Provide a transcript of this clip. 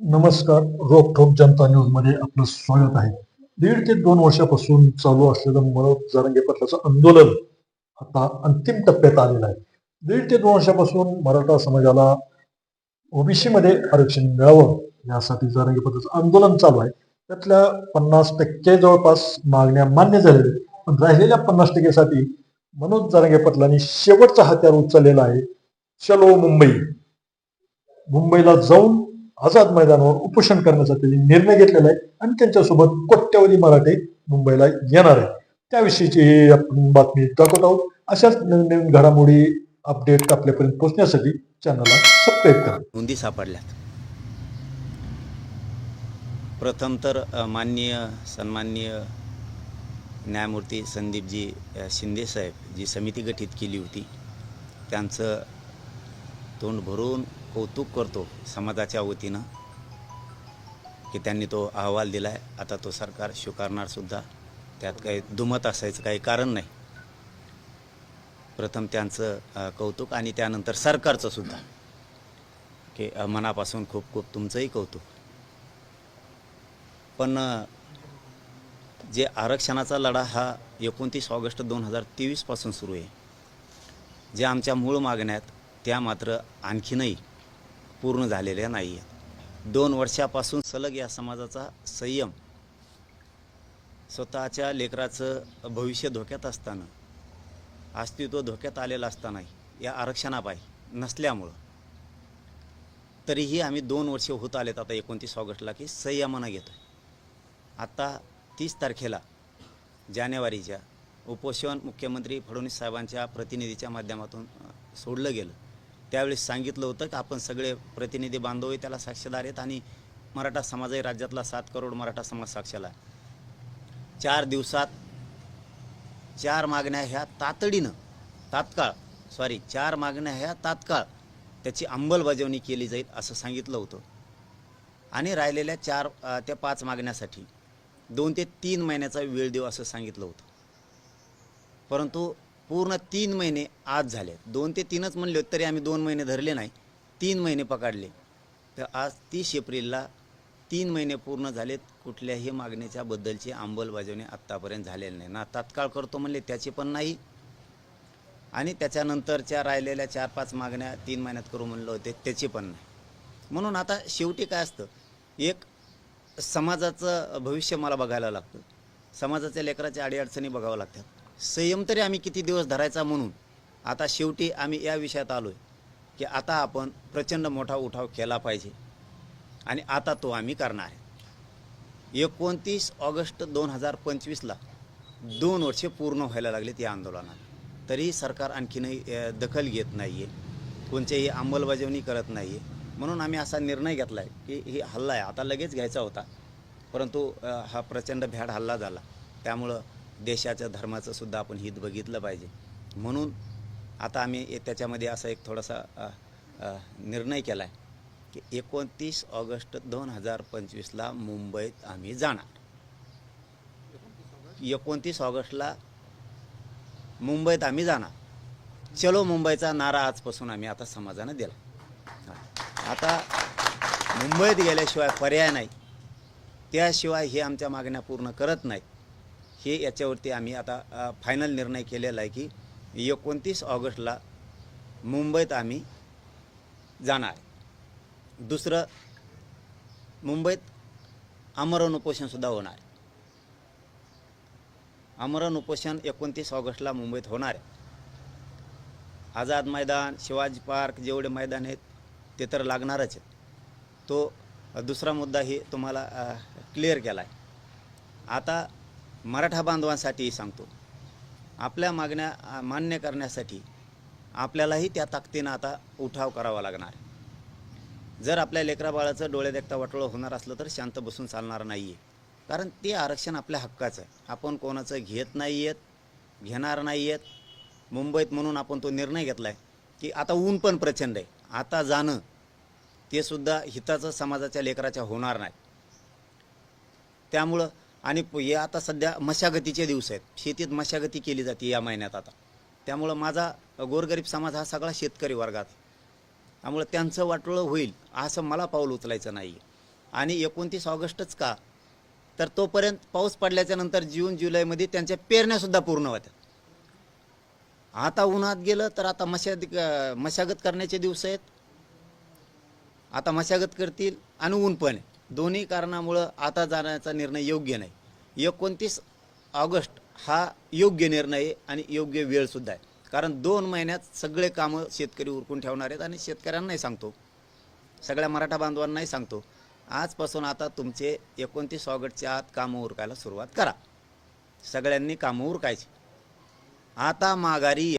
नमस्कार रोखोक जनता न्यूजमध्ये आपलं स्वागत आहे. दीड ते दोन वर्षापासून चालू असलेलं मनोज जारंगे पाटलाचं आंदोलन आता अंतिम टप्प्यात आलेलं आहे. दीड ते दोन वर्षापासून मराठा समाजाला ओबीसी मध्ये आरक्षण मिळावं यासाठी जारंगे पाटलाचं आंदोलन चालू आहे. त्यातल्या पन्नास टक्के जवळपास मागण्या मान्य झालेल्या आहेत. पण राहिलेल्या पन्नास टक्केसाठी मनोज जारंगे पटलांनी शेवटचा हत्यार उचललेला आहे. चलो मुंबई. मुंबईला जाऊन आझाद मैदानावर उपोषण करण्याचा त्यांनी निर्णय घेतलेला आहे आणि त्यांच्यासोबत कोट्यवधी मराठे मुंबईला येणार आहे त्याविषयीची आपण बातमी दाखवत आहोत. अशाच नवीन नवीन घडामोडी अपडेट आपल्यापर्यंत पोहोचण्यासाठी चॅनलला सबस्क्राईब करा. नोंदी सापडल्यात. प्रथम तर माननीय सन्माननीय न्यायमूर्ती संदीपजी शिंदे शिंदेसाहेब जी समिती गठीत केली होती त्यांचं तोंड भरून कौतुक करतो समाजाच्या वतीनं की त्यांनी तो अहवाल दिला आहे आता तो सरकार स्वीकारणारसुद्धा त्यात काही दुमत असायचं काही कारण नाही. प्रथम त्यांचं कौतुक आणि त्यानंतर सरकारचं सुद्धा. की मनापासून खूप खूप तुमचंही कौतुक. पण जे आरक्षणाचा लढा हा एकोणतीस ऑगस्ट दोन हजार तेवीसपासून सुरू आहे. जे आमच्या मूळ मागण्यात त्या मात्र आणखीनही पूर्ण झालेल्या नाही आहेत. दोन वर्षापासून सलग या समाजाचा संयम स्वतःच्या लेकराचं भविष्य धोक्यात असताना अस्तित्व धोक्यात आलेलं असतानाही या आरक्षणापायी नसल्यामुळं तरीही आम्ही दोन वर्ष होत आलेत आता एकोणतीस ऑगस्टला की संयमानं घेतो आहे आत्ता तीस तारखेला जानेवारीच्या उपोषण मुख्यमंत्री फडणवीस साहेबांच्या प्रतिनिधीच्या माध्यमातून सोडलं गेलं. त्यावेळेस सांगितलं होतं की आपण सगळे प्रतिनिधी बांधवही त्याला साक्षीदार आहेत आणि मराठा समाजही राज्यातला सात करोड मराठा समाज साक्षीला आहे. चार दिवसात चार मागण्या ह्या तातडीनं तात्काळ सॉरी चार मागण्या ह्या तात्काळ त्याची अंमलबजावणी केली जाईल असं सांगितलं होतं. आणि राहिलेल्या चार त्या पाच मागण्यासाठी दोन ते तीन महिन्याचा वेळ देऊ असं सांगितलं होतं. परंतु पूर्ण तीन महिने आज झाले. दोन ते तीनच म्हणले होते तरी आम्ही दोन महिने धरले नाही. तीन महिने पकडले. तर आज तीस एप्रिलला तीन महिने पूर्ण झालेत. कुठल्याही मागणीच्या बद्दलची अंमलबजावणी आत्तापर्यंत झालेली नाही. ना तात्काळ करतो म्हणले त्याची पण नाही. आणि त्याच्यानंतरच्या राहिलेल्या चार पाच मागण्या तीन महिन्यात करू म्हणलं होते त्याची पण नाही. म्हणून आता शेवटी काय असतं? एक समाजाचं भविष्य मला बघायला लागतं. समाजाच्या लेकराच्या अडीअडचणी बघावं लागतात. संयम तरी आम्ही किती दिवस धरायचा म्हणून आता शेवटी आम्ही या विषयात आलो आहे की आता आपण प्रचंड मोठा उठाव केला पाहिजे. आणि आता तो आम्ही करणार आहे. एकोणतीस ऑगस्ट दोन हजार पंचवीसला दोन वर्षे पूर्ण व्हायला लागलेत या आंदोलनात. तरीही सरकार आणखीनही दखल घेत नाही आहे कोणत्याही अंमलबजावणी करत नाही आहे म्हणून आम्ही असा निर्णय घेतला आहे की ही हल्ला आहे. आता लगेच घ्यायचा होता. परंतु हा प्रचंड भ्याड हल्ला झाला. त्यामुळं देशाच्या धर्माचं सुद्धा आपण हित बघितलं पाहिजे. म्हणून आता आम्ही त्याच्यामध्ये असा एक थोडासा निर्णय केला आहे की एकोणतीस ऑगस्ट दोन हजार पंचवीसला मुंबईत आम्ही जाणार. एकोणतीस ऑगस्टला मुंबईत आम्ही जाणार. चलो मुंबईचा नारा आजपासून आम्ही आता समाजानं दिला. आता मुंबईत गेल्याशिवाय पर्याय नाही. त्याशिवाय हे आमच्या मागण्या पूर्ण करत नाहीत. हे याच्यावरती आम्ही आता फायनल निर्णय केलेला आहे की एकोणतीस ऑगस्टला मुंबईत आम्ही जाणार आहे. दुसरं मुंबईत आमरण उपोषणसुद्धा होणार आहे. आमरण उपोषण एकोणतीस ऑगस्टला मुंबईत होणार आहे आझाद मैदान शिवाजी पार्क जेवढे मैदान आहेत ते तर लागणारच आहेत तो दुसरा मुद्दाही तुम्हाला क्लिअर केला आहे आता मराठा बांधवांसाठीही सांगतो. आपल्या मागण्या मान्य करण्यासाठी आपल्यालाही त्या ताकदीनं आता उठाव करावा लागणार. आहे जर आपल्या लेकराबाळाचं डोळे देखता वाटोळं होणार असलं तर शांत बसून चालणार नाही आहे कारण ते आरक्षण आपल्या हक्काचं आहे. आपण कोणाचं घेत नाही आहेत घेणार नाही आहेत मुंबईत म्हणून आपण तो निर्णय घेतला आहे की आता ऊन पण प्रचंड आहे. आता जाणं ते सुद्धा हिताचं समाजाच्या लेकराच्या होणार नाही. त्यामुळं आणि हे आता सध्या मशागतीचे दिवस आहेत. शेतीत मशागती केली जाते या महिन्यात आता. त्यामुळं माझा गोरगरीब समाज हा सगळा शेतकरी वर्गात. त्यामुळं त्यांचं वाटोळं होईल असं मला पाऊल उचलायचं नाही. आणि एकोणतीस ऑगस्टच का? तर तोपर्यंत पाऊस पडल्याच्या नंतर जून जुलैमध्ये त्यांच्या पेरण्यासुद्धा पूर्ण होत्या. आता उन्हात गेलं तर आता मशाद मशागत करण्याचे दिवस आहेत. आता मशागत करतील आणि ऊन पण आहे. दोन्ही कारणामुळं आता जाण्याचा निर्णय योग्य नाही. एकोणतीस ऑगस्ट हा योग्य निर्णय आहे आणि योग्य वेळसुद्धा आहे. कारण दोन महिन्यात सगळे कामं शेतकरी उरकून ठेवणार आहेत आणि शेतकऱ्यांनाही सांगतो. सगळ्या मराठा बांधवांनाही सांगतो. आजपासून आता तुमचे एकोणतीस ऑगस्टच्या आत कामं उरकायला सुरुवात करा. सगळ्यांनी कामं उरकायची. आता माघारी